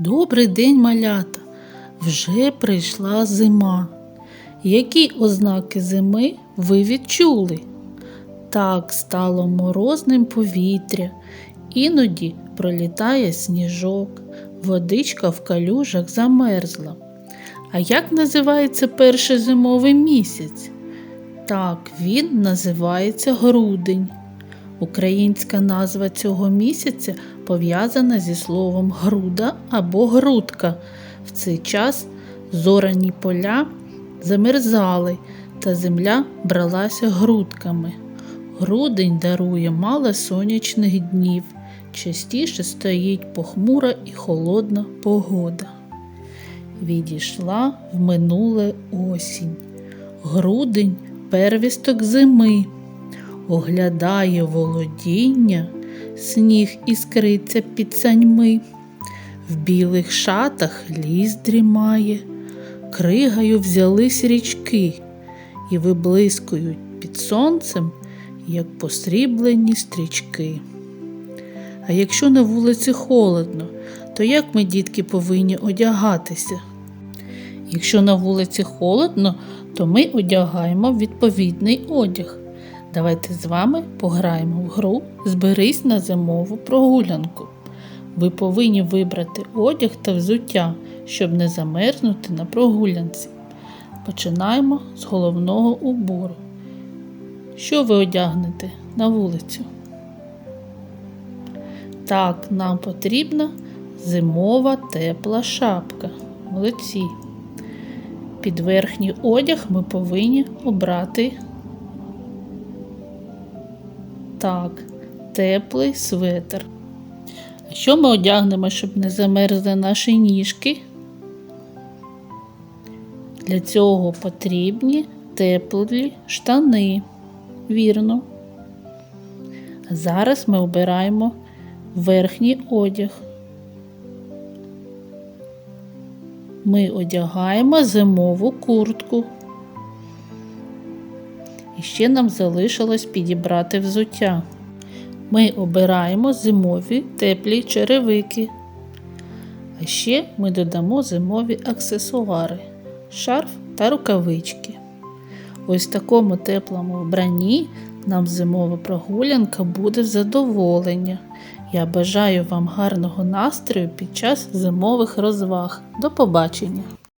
Добрий день, малята! Вже прийшла зима. Які ознаки зими ви відчули? Так стало морозним повітря, іноді пролітає сніжок, водичка в калюжах замерзла. А як називається перший зимовий місяць? Так, він називається грудень. Українська назва цього місяця пов'язана зі словом груда або грудка. В цей час зорані поля замерзали, та земля бралася грудками. Грудень дарує мало сонячних днів, частіше стоїть похмура і холодна погода. Відійшла в минуле осінь. Грудень первісток зими. Оглядає володіння, сніг іскриться під саньми, в білих шатах ліс дрімає, кригою взялись річки і виблискують під сонцем, як посріблені стрічки. А якщо на вулиці холодно, то як ми, дітки, повинні одягатися? Якщо на вулиці холодно, то ми одягаємо відповідний одяг. Давайте з вами пограємо в гру Зберись на зимову прогулянку. Ви повинні вибрати одяг та взуття, щоб не замерзнути на прогулянці. Починаємо з головного убору. Що ви одягнете на вулицю? Так, нам потрібна зимова тепла шапка. Молодці. Під верхній одяг ми повинні обрати так, теплий светр. Що ми одягнемо, щоб не замерзли наші ніжки? Для цього потрібні теплі штани. Вірно. Зараз ми обираємо верхній одяг. Ми одягаємо зимову куртку. І ще нам залишилось підібрати взуття. Ми обираємо зимові теплі черевики. А ще ми додамо зимові аксесуари, шарф та рукавички. Ось в такому теплому вбранні нам зимова прогулянка буде в задоволення. Я бажаю вам гарного настрою під час зимових розваг. До побачення!